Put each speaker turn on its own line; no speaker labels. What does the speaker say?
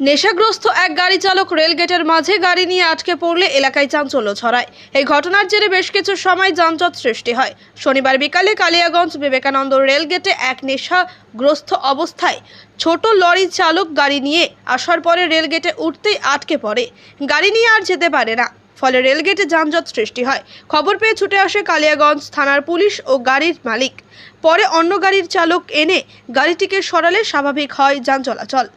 নেশাগ্রস্ত এক গাড়ি চালক রেলগেটের মাঝে গাড়ি নিয়ে আটকে পড়লে এলাকায় চাঞ্চল্য ছড়ায়। এই ঘটনার জেরে বেশ কিছু সময় যানজট সৃষ্টি হয়। শনিবার বিকালে কালিয়াগঞ্জ বিবেকানন্দ রেলগেটে এক নেশাগ্রস্ত অবস্থায় ছোট লরি চালক গাড়ি নিয়ে আসার পরে রেলগেটে উঠতেই আটকে পড়ে। গাড়ি নিয়ে আর যেতে পারে না। ফলে রেলগেটে যানজট সৃষ্টি হয়। খবর পেয়ে ছুটে আসে কালিয়াগঞ্জ থানার পুলিশ ও গাড়ির মালিক। পরে অন্য গাড়ির চালক এনে গাড়িটিকে সরালে স্বাভাবিক হয় যান চলাচল।